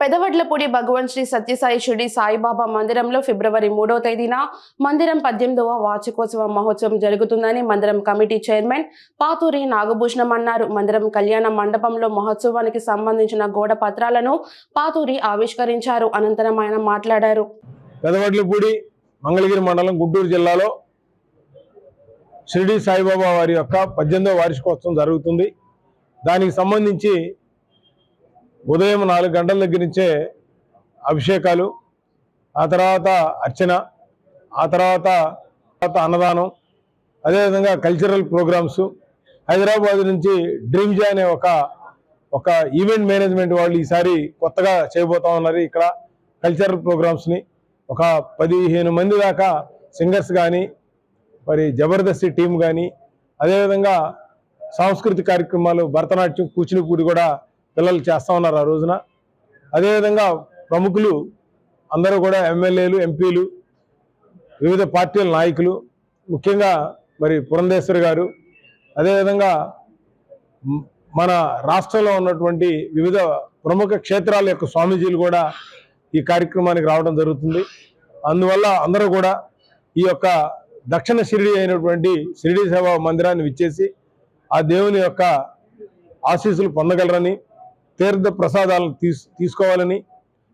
పెదవడ్లపూడి భగవాన్ శ్రీ సత్యసాయి షిరిడి సాయిబాబా మందిరంలో ఫిబ్రవరి మూడవ తేదీన మందిరం పద్దెనిమిదవ వార్షికోత్సవ మహోత్సవం జరుగుతుందని మందిరం కమిటీ చైర్మన్ పాతూరి నాగభూషణం అన్నారు. మందిరం కళ్యాణ మండపంలో మహోత్సవానికి సంబంధించిన గోడ పత్రాలను పాతూరి ఆవిష్కరించారు. అనంతరం ఆయన మాట్లాడారు. పెదవడ్లపూడి మంగళగిరి మండలం గుంటూరు జిల్లాలో షిరిడి సాయిబాబా వారి యొక్క పద్దెనిమిదవ వార్షికోత్సవం జరుగుతుంది. దానికి సంబంధించి ఉదయం నాలుగు గంటల దగ్గర నుంచే అభిషేకాలు ఆ తర్వాత అర్చన ఆ తర్వాత తర్వాత అన్నదానం అదేవిధంగా కల్చరల్ ప్రోగ్రామ్స్ హైదరాబాద్ నుంచి డ్రీమ్జా అనే ఒక ఒక ఈవెంట్ మేనేజ్మెంట్ వాళ్ళు ఈసారి కొత్తగా చేయబోతా ఉన్నారు ఇక్కడ కల్చరల్ ప్రోగ్రామ్స్ని ఒక పదిహేను మంది దాకా సింగర్స్ కానీ మరి జబర్దస్తి టీం కానీ అదేవిధంగా సాంస్కృతిక కార్యక్రమాలు భరతనాట్యం కూచిపూడి కూడా పిల్లలు చేస్తూ ఉన్నారు ఆ రోజున. అదేవిధంగా ప్రముఖులు అందరూ కూడా ఎమ్మెల్యేలు ఎంపీలు వివిధ పార్టీల నాయకులు ముఖ్యంగా మరి పురంధేశ్వరి గారు అదేవిధంగా మన రాష్ట్రంలో ఉన్నటువంటి వివిధ ప్రముఖ క్షేత్రాల యొక్క స్వామీజీలు కూడా ఈ కార్యక్రమానికి రావడం జరుగుతుంది. అందువల్ల అందరూ కూడా ఈ యొక్క దక్షిణ షిరిడి అయినటువంటి షిరిడి సేవా మందిరాన్ని విచ్చేసి ఆ దేవుని యొక్క ఆశీస్సులు పొందగలరని తీర్థ ప్రసాదాలను తీసు తీసుకోవాలని.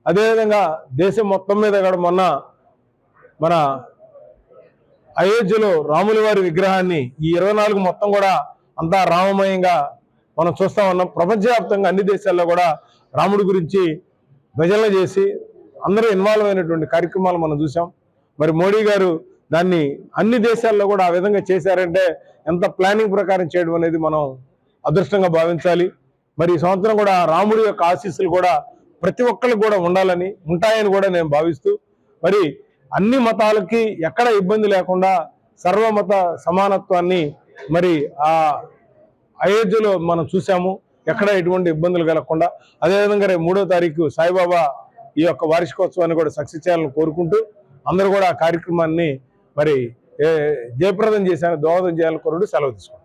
అదేవిధంగా దేశం మొత్తం మీద కూడా మొన్న మన అయోధ్యలో రాముల వారి విగ్రహాన్ని ఈ ఇరవై నాలుగు మొత్తం కూడా అంతా రామమయంగా మనం చూస్తా ఉన్నాం. ప్రపంచవ్యాప్తంగా అన్ని దేశాల్లో కూడా రాముడి గురించి భజనలు చేసి అందరూ ఇన్వాల్వ్ అయినటువంటి కార్యక్రమాలు మనం చూసాం మరి మోడీ గారు దాన్ని అన్ని దేశాల్లో కూడా ఆ విధంగా చేశారంటే ఎంత ప్లానింగ్ ప్రకారం చేయడం అనేది మనం అదృష్టంగా భావించాలి. మరి ఈ సంవత్సరం కూడా రాముడి యొక్క ఆశీస్సులు కూడా ప్రతి ఒక్కరికి కూడా ఉండాలని ఉంటాయని కూడా నేను భావిస్తూ మరి అన్ని మతాలకి ఎక్కడ ఇబ్బంది లేకుండా సర్వమత సమానత్వాన్ని మరి ఆ అయోధ్యలో మనం చూసాము ఎక్కడ ఎటువంటి ఇబ్బందులు కలగకుండా అదేవిధంగా రేపు మూడో తారీఖు సాయిబాబా ఈ యొక్క వార్షికోత్సవాన్ని కూడా సక్సెస్ చేయాలని కోరుకుంటూ అందరూ కూడా ఆ కార్యక్రమాన్ని మరి జయప్రదం చేశాను దోహదం చేయాలని కోరుడు సెలవు తీసుకుంటాం